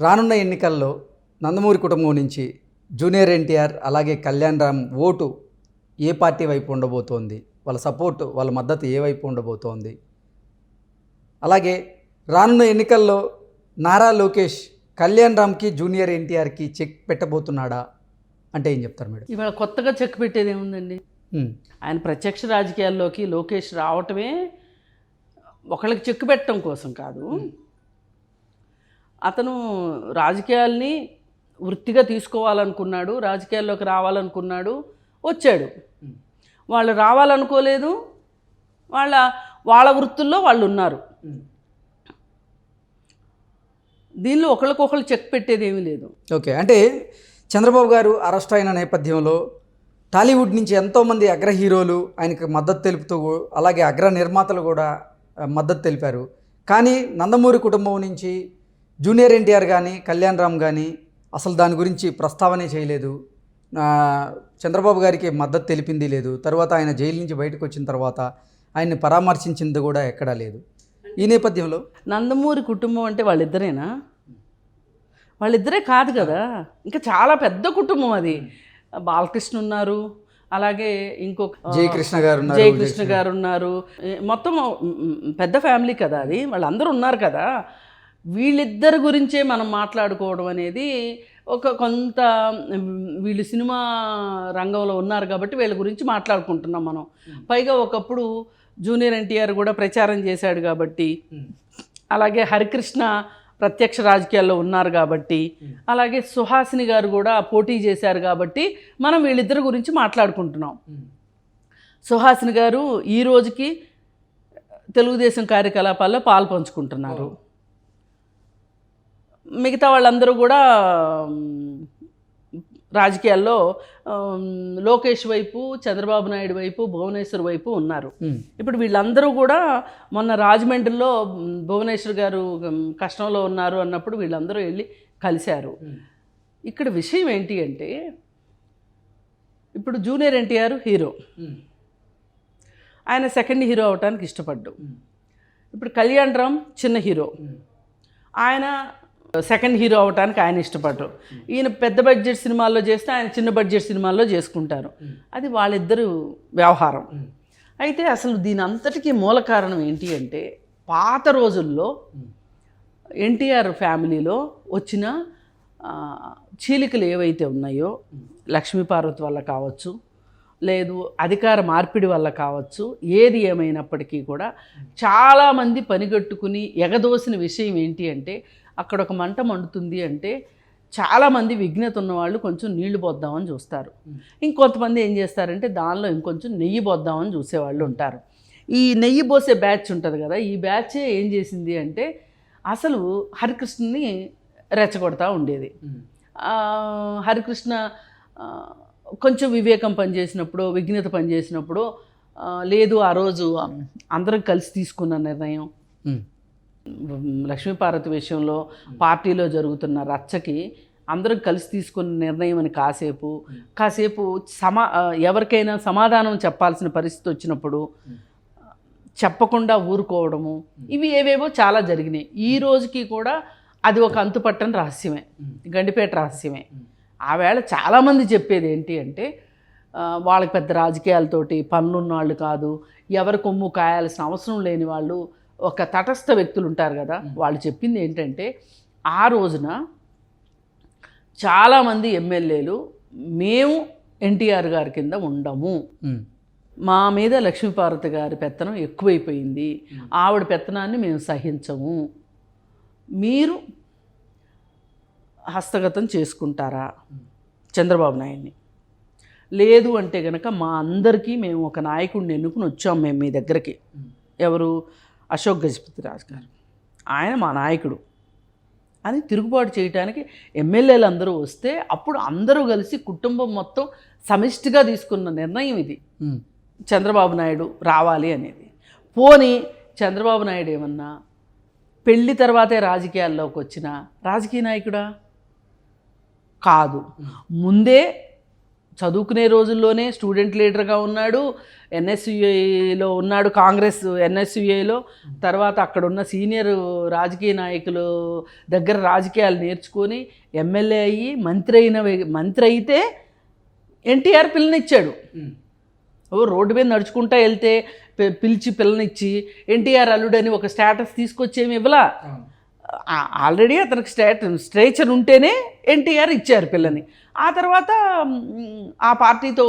రానున్న ఎన్నికల్లో నందమూరి కుటుంబం నుంచి జూనియర్ ఎన్టీఆర్ అలాగే కళ్యాణ్ రామ్ ఓటు ఏ పార్టీ వైపు ఉండబోతోంది? వాళ్ళ సపోర్ట్ వాళ్ళ మద్దతు ఏ వైపు ఉండబోతోంది? అలాగే రానున్న ఎన్నికల్లో నారా లోకేష్ కళ్యాణ్ రామ్కి జూనియర్ ఎన్టీఆర్కి చెక్ పెట్టబోతున్నాడా? అంటే ఏం చెప్తారు మేడం? ఇవాళ కొత్తగా చెక్ పెట్టేది ఏముందండి? ఆయన ప్రత్యక్ష రాజకీయాల్లోకి లోకేష్ రావటమే ఒకళ్ళకి చెక్ పెట్టడం కోసం కాదు. అతను రాజకీయాల్ని వృత్తిగా తీసుకోవాలనుకున్నాడు రాజకీయాల్లోకి రావాలనుకున్నాడు వచ్చాడు. వాళ్ళు రావాలనుకోలేదు వాళ్ళ వాళ్ళ వృత్తుల్లో వాళ్ళు ఉన్నారు. దీనిలో ఒకళ్ళకొకళ్ళు చెక్ పెట్టేది ఏమీ లేదు. ఓకే అంటే చంద్రబాబు గారు అరెస్ట్ అయిన నేపథ్యంలో టాలీవుడ్ నుంచి ఎంతోమంది అగ్ర హీరోలు ఆయనకు మద్దతు తెలుపుతూ అలాగే అగ్ర నిర్మాతలు కూడా మద్దతు తెలిపారు. కానీ నందమూరి కుటుంబం నుంచి జూనియర్ ఎన్టీఆర్ కానీ కళ్యాణ్ రామ్ కానీ అసలు దాని గురించి ప్రస్తావనే చేయలేదు. చంద్రబాబు గారికి మద్దతు తెలిపింది లేదు. తర్వాత ఆయన జైలు నుంచి బయటకు వచ్చిన తర్వాత ఆయన్ని పరామర్శించింది కూడా ఎక్కడా లేదు. ఈ నేపథ్యంలో? నందమూరి కుటుంబం అంటే వాళ్ళిద్దరేనా? వాళ్ళిద్దరే కాదు కదా. ఇంకా చాలా పెద్ద కుటుంబం అది. బాలకృష్ణ ఉన్నారు. అలాగే ఇంకొక జయకృష్ణ గారు ఉన్నారు జయకృష్ణ గారు ఉన్నారు. మొత్తం పెద్ద ఫ్యామిలీ కదా అది. వాళ్ళందరూ ఉన్నారు కదా. వీళ్ళిద్దరి గురించే మనం మాట్లాడుకోవడం అనేది ఒక కొంత వీళ్ళు సినిమా రంగంలో ఉన్నారు కాబట్టి వీళ్ళ గురించి మాట్లాడుకుంటున్నాం మనం. పైగా ఒకప్పుడు జూనియర్ ఎన్టీఆర్ కూడా ప్రచారం చేశాడు కాబట్టి అలాగే హరికృష్ణ ప్రత్యక్ష రాజకీయాల్లో ఉన్నారు కాబట్టి అలాగే సుహాసిని గారు కూడా పోటీ చేశారు కాబట్టి మనం వీళ్ళిద్దరి గురించి మాట్లాడుకుంటున్నాం. సుహాసిని గారు ఈ రోజుకి తెలుగుదేశం కార్యకలాపాల్లో పాలు పంచుకుంటున్నారు. మిగతా వాళ్ళందరూ కూడా రాజకీయాల్లో లోకేష్ వైపు చంద్రబాబు నాయుడు వైపు భువనేశ్వర్ వైపు ఉన్నారు. ఇప్పుడు వీళ్ళందరూ కూడా మొన్న రాజమండ్రిలో భువనేశ్వర్ గారు కష్టంలో ఉన్నారు అన్నప్పుడు వీళ్ళందరూ వెళ్ళి కలిశారు. ఇక్కడ విషయం ఏంటి అంటే ఇప్పుడు జూనియర్ ఎన్టీఆర్ హీరో. ఆయన సెకండ్ హీరో అవడానికి ఇష్టపడ్డు. ఇప్పుడు కళ్యాణ్ రామ్ చిన్న హీరో. ఆయన సెకండ్ హీరో అవడానికి ఆయన ఇష్టపడరు. ఈయన పెద్ద బడ్జెట్ సినిమాల్లో చేస్తే ఆయన చిన్న బడ్జెట్ సినిమాల్లో చేసుకుంటారు. అది వాళ్ళిద్దరు వ్యవహారం. అయితే అసలు దీని అంతటికీ మూల కారణం ఏంటి అంటే పాత రోజుల్లో ఎన్టీఆర్ ఫ్యామిలీలో వచ్చిన చీలికలు ఏవైతే ఉన్నాయో లక్ష్మీపార్వతి వల్ల కావచ్చు లేదు అధికార మార్పిడి వల్ల కావచ్చు ఏది ఏమైనప్పటికీ కూడా చాలామంది పనిగట్టుకుని ఎగదోసిన విషయం ఏంటి అంటే అక్కడ ఒక మంట మండుతుంది అంటే చాలామంది విఘ్నత ఉన్నవాళ్ళు కొంచెం నీళ్ళు పోద్దామని చూస్తారు. ఇంకొంతమంది ఏం చేస్తారంటే దానిలో ఇంకొంచెం నెయ్యి పోద్దామని చూసేవాళ్ళు ఉంటారు. ఈ నెయ్యి పోసే బ్యాచ్ ఉంటుంది కదా ఈ బ్యాచే ఏం చేసింది అంటే అసలు హరికృష్ణని రెచ్చగొడతా ఉండేది. హరికృష్ణ కొంచెం వివేకం పనిచేసినప్పుడు విఘ్నత పనిచేసినప్పుడు లేదు ఆ రోజు అందరం కలిసి తీసుకున్న నిర్ణయం. లక్ష్మీపార్వతి విషయంలో పార్టీలో జరుగుతున్న రచ్చకి అందరం కలిసి తీసుకున్న నిర్ణయం అని కాసేపు కాసేపు సమా ఎవరికైనా సమాధానం చెప్పాల్సిన పరిస్థితి వచ్చినప్పుడు చెప్పకుండా ఊరుకోవడము ఇవి ఏవేవో చాలా జరిగినాయి. ఈ రోజుకి కూడా అది ఒక అంతుపట్టని రహస్యమే గండిపేట రహస్యమే. ఆవేళ చాలామంది చెప్పేది ఏంటి అంటే వాళ్ళకి పెద్ద రాజకీయాలతోటి పనులున్న వాళ్ళు కాదు ఎవరి కొమ్ము కాయాల్సిన అవసరం లేని వాళ్ళు ఒక తటస్థ వ్యక్తులు ఉంటారు కదా వాళ్ళు చెప్పింది ఏంటంటే ఆ రోజున చాలామంది ఎమ్మెల్యేలు మేము ఎన్టీఆర్ గారి కింద ఉండము. మా మీద లక్ష్మీపార్వతి గారి పెత్తనం ఎక్కువైపోయింది. ఆవిడ పెత్తనాన్ని మేము సహించము. మీరు హస్తగతం చేసుకుంటారా? చంద్రబాబు నాయుడిని. లేదు అంటే గనక మా అందరికీ మేము ఒక నాయకుడిని ఎన్నుకుని వచ్చాం మేము మీ దగ్గరికి. ఎవరు? అశోక్ గజపతి రాజు గారు. ఆయన మా నాయకుడు. అని తిరుగుబాటు చేయడానికి ఎమ్మెల్యేలు అందరూ వస్తే అప్పుడు అందరూ కలిసి కుటుంబం మొత్తం సమిష్టిగా తీసుకున్న నిర్ణయం ఇది. చంద్రబాబు నాయుడు రావాలి అనేది. పోని చంద్రబాబు నాయుడు ఏమన్నా పెళ్ళి తర్వాతే రాజకీయాల్లోకి వచ్చిన రాజకీయ నాయకుడా? కాదు. ముందే చదువుకునే రోజుల్లోనే స్టూడెంట్ లీడర్గా ఉన్నాడు ఎన్ఎస్యులో ఉన్నాడు కాంగ్రెస్ ఎన్ఎస్యుఐలో తర్వాత అక్కడున్న సీనియర్ రాజకీయ నాయకులు దగ్గర రాజకీయాలు నేర్చుకొని ఎమ్మెల్యే అయ్యి మంత్రి అయిన మంత్రి అయితే ఎన్టీఆర్ పిల్లనిచ్చాడు. ఓ రోడ్డు మీద నడుచుకుంటా వెళ్తే పిలిచి పిల్లనిచ్చి ఎన్టీఆర్ అల్లుడని ఒక స్టేటస్ తీసుకొచ్చేమి ఇవ్వలా? ఆల్రెడీ అతనికి స్టేట్ స్ట్రేచర్ ఉంటేనే ఎన్టీఆర్ ఇచ్చారు పిల్లని. ఆ తర్వాత ఆ పార్టీతో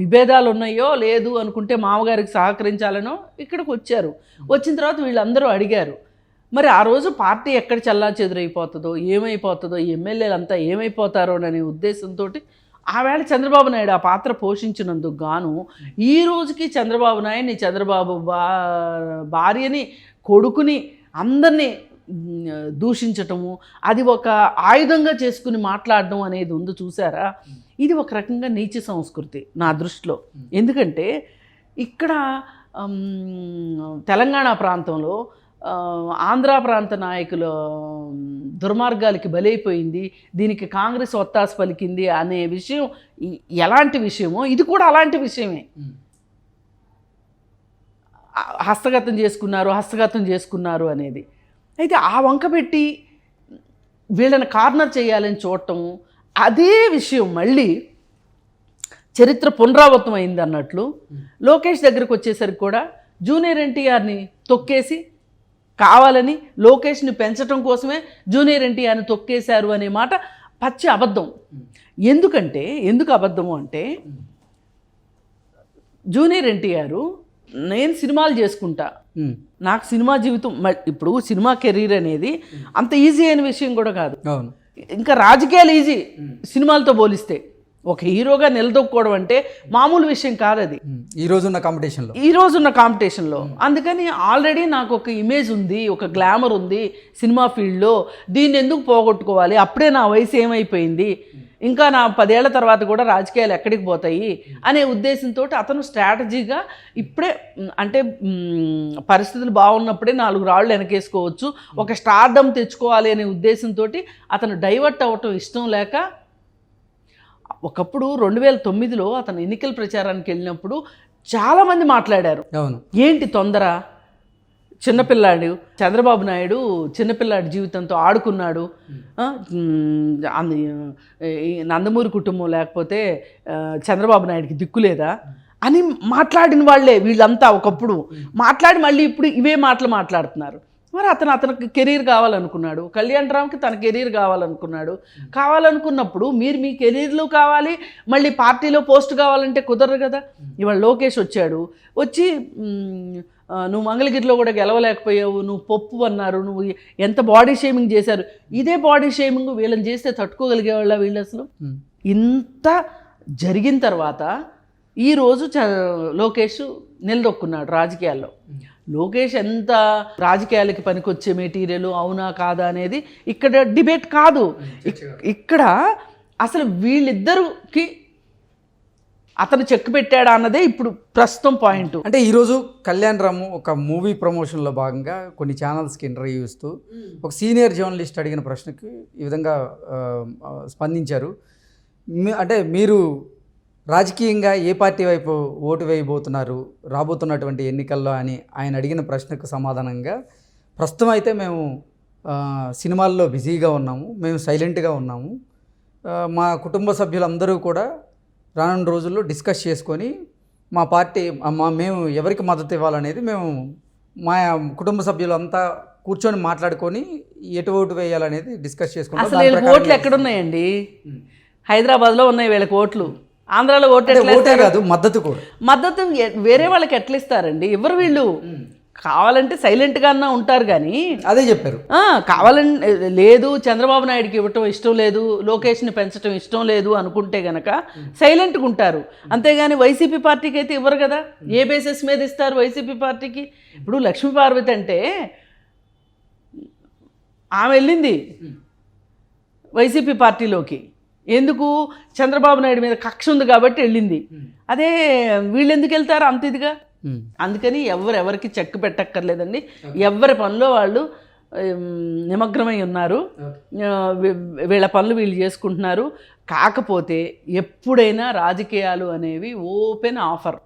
విభేదాలు ఉన్నాయో లేదు అనుకుంటే మామగారికి సహకరించాలనో ఇక్కడికి వచ్చారు. వచ్చిన తర్వాత వీళ్ళందరూ అడిగారు మరి ఆ రోజు పార్టీ ఎక్కడ చల్లా చెదురైపోతుందో ఏమైపోతుందో ఎమ్మెల్యేలంతా ఏమైపోతారో అనే ఉద్దేశంతో ఆవేళ చంద్రబాబు నాయుడు ఆ పాత్ర పోషించినందుకు గాను ఈ రోజుకి చంద్రబాబు నాయుడిని చంద్రబాబు బా భార్యని కొడుకుని అందరినీ దూషించటము అది ఒక ఆయుధంగా చేసుకుని మాట్లాడడం అనేది ఉంది చూసారా? ఇది ఒక రకంగా నీచ సంస్కృతి నా దృష్టిలో. ఎందుకంటే ఇక్కడ తెలంగాణ ప్రాంతంలో ఆంధ్ర ప్రాంత నాయకుల దుర్మార్గాలకి బలైపోయింది దీనికి కాంగ్రెస్ ఒత్తాస పలికింది అనే విషయం ఎలాంటి విషయమో ఇది కూడా అలాంటి విషయమే. హస్తగతం చేసుకున్నారు హస్తగతం చేసుకున్నారు అనేది. అయితే ఆ వంక పెట్టి వీళ్ళని కార్నర్ చేయాలని చూడటం అదే విషయం మళ్ళీ చరిత్ర పునరావృతం అయింది అన్నట్లు లోకేష్ దగ్గరకు వచ్చేసరికి కూడా జూనియర్ ఎన్టీఆర్ని తొక్కేసి కావాలని లోకేష్ని పెంచడం కోసమే జూనియర్ ఎన్టీఆర్ని తొక్కేశారు అనే మాట పచ్చి అబద్ధం. ఎందుకంటే ఎందుకు అబద్ధము అంటే జూనియర్ ఎన్టీఆర్ నేను సినిమాలు చేసుకుంటా. నాకు సినిమా జీవితం ఇప్పుడు సినిమా కెరీర్ అనేది అంత ఈజీ అయిన విషయం కూడా కాదు. ఇంకా రాజకీయాలు ఈజీ సినిమాలతో పోలిస్తే. ఒక హీరోగా నిలదొక్కుకోవడం అంటే మామూలు విషయం కాదు అది. ఈ రోజున్న కాంపిటీషన్లో. ఈ రోజున్న కాంపిటీషన్లో. అందుకని ఆల్రెడీ నాకు ఒక ఇమేజ్ ఉంది ఒక గ్లామర్ ఉంది సినిమా ఫీల్డ్లో దీన్ని ఎందుకు పోగొట్టుకోవాలి? అప్పుడే నా వయసు ఏమైపోయింది? ఇంకా నా పదేళ్ళ తర్వాత కూడా రాజకీయాలు ఎక్కడికి పోతాయి అనే ఉద్దేశంతో అతను స్ట్రాటజీగా ఇప్పుడే అంటే పరిస్థితులు బాగున్నప్పుడే నాలుగు రాళ్ళు వెనకేసుకోవచ్చు ఒక స్టార్డమ్ తెచ్చుకోవాలి అనే ఉద్దేశంతో అతను డైవర్ట్ అవ్వటం ఇష్టం లేక ఒకప్పుడు రెండు వేల తొమ్మిదిలో అతను ఎన్నికల ప్రచారానికి వెళ్ళినప్పుడు చాలామంది మాట్లాడారు. అవును. ఏంటి తొందర? చిన్నపిల్లాడు చంద్రబాబు నాయుడు చిన్నపిల్లాడి జీవితంతో ఆడుకున్నాడు. నందమూరి కుటుంబం లేకపోతే చంద్రబాబు నాయుడికి దిక్కు లేదా? అని మాట్లాడిన వాళ్ళే వీళ్ళంతా ఒకప్పుడు. మాట్లాడి మళ్ళీ ఇప్పుడు ఇవే మాటలు మాట్లాడుతున్నారు. మరి అతను అతనికి కెరీర్ కావాలనుకున్నాడు. కళ్యాణ్ రామ్కి తన కెరీర్ కావాలనుకున్నాడు. కావాలనుకున్నప్పుడు మీరు మీ కెరీర్లో కావాలి మళ్ళీ పార్టీలో పోస్ట్ కావాలంటే కుదరదు కదా. ఇవాళ లోకేష్ వచ్చాడు. వచ్చి నువ్వు మంగళగిరిలో కూడా గెలవలేకపోయావు నువ్వు పప్పు అన్నారు నువ్వు ఎంత బాడీ షేమింగ్ చేశారు. ఇదే బాడీ షేమింగ్ వీళ్ళని చేస్తే తట్టుకోగలిగేవాళ్ళ వీళ్ళు అసలు? ఇంత జరిగిన తర్వాత ఈరోజు చ లోకేష్ నిలదొక్కున్నాడు రాజకీయాల్లో. లోకేష్ ఎంత రాజకీయాలకి పనికొచ్చే మెటీరియల్ అవునా కాదా అనేది ఇక్కడ డిబేట్ కాదు. ఇక్- ఇక్కడ అసలు వీళ్ళిద్దరికి అతను చెక్ పెట్టాడా అన్నదే ఇప్పుడు ప్రస్తుతం పాయింట్. అంటే ఈరోజు కళ్యాణ్ రాము ఒక మూవీ ప్రమోషన్లో భాగంగా కొన్ని ఛానల్స్కి ఇంటర్వ్యూ ఇస్తూ ఒక సీనియర్ జర్నలిస్ట్ అడిగిన ప్రశ్నకి ఈ విధంగా స్పందించారు. అంటే మీరు రాజకీయంగా ఏ పార్టీ వైపు ఓటు వేయబోతున్నారు రాబోతున్నటువంటి ఎన్నికల్లో అని ఆయన అడిగిన ప్రశ్నకు సమాధానంగా ప్రస్తుతం అయితే మేము సినిమాల్లో బిజీగా ఉన్నాము మేము సైలెంట్గా ఉన్నాము. మా కుటుంబ సభ్యులందరూ కూడా రానున్న రోజుల్లో డిస్కస్ చేసుకొని మా పార్టీ మా మేము ఎవరికి మద్దతు ఇవ్వాలనేది మేము మా కుటుంబ సభ్యులంతా కూర్చొని మాట్లాడుకొని ఎటు ఓటు వేయాలనేది డిస్కస్ చేసుకుంటాం. అసలు ప్రకారం ఓట్లు ఎక్కడున్నాయండి? హైదరాబాద్లో ఉన్నాయి వీళ్ళకి ఓట్లు. ఆంధ్రాలో ఓటే కాదు మద్దతు కూడా. మద్దతు వేరే వాళ్ళకి ఎట్లా ఇస్తారండి? ఎవరు వీళ్ళు? కావాలంటే సైలెంట్గా అన్నా ఉంటారు కానీ అదే చెప్పారు. కావాలని లేదు చంద్రబాబు నాయుడుకి ఇవ్వటం ఇష్టం లేదు లోకేష్ని పెంచడం ఇష్టం లేదు అనుకుంటే గనక సైలెంట్గా ఉంటారు. అంతేగాని వైసీపీ పార్టీకి అయితే ఇవ్వరు కదా? ఏ బేసిస్ మీద ఇస్తారు వైసీపీ పార్టీకి? ఇప్పుడు లక్ష్మీ పార్వతి అంటే ఆమె వెళ్ళింది. వైసీపీ పార్టీలోకి. ఎందుకు? చంద్రబాబు నాయుడు మీద కక్ష ఉంది కాబట్టి వెళ్ళింది. అదే వీళ్ళు ఎందుకు వెళ్తారు అంత ఇదిగా. అందుకని ఎవరు ఎవరికి చెక్ పెట్టక్కర్లేదండి. ఎవరి పనిలో వాళ్ళు నిమగ్నమై ఉన్నారు. వీళ్ళ పనులు వీళ్ళు చేసుకుంటున్నారు. కాకపోతే ఎప్పుడైనా రాజకీయాలు అనేవి ఓపెన్ ఆఫర్.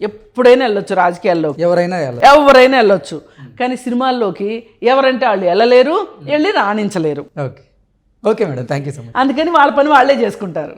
ఎప్పుడైనా వెళ్ళొచ్చు రాజకీయాల్లో ఎవరైనా ఎవరైనా వెళ్ళొచ్చు. కానీ సినిమాల్లోకి ఎవరంటే వాళ్ళు వెళ్ళలేరు వెళ్ళి రాణించలేరు. Okay. Okay madam thank you so much అందుకని వాళ్ళ పని వాళ్ళే చేసుకుంటారు.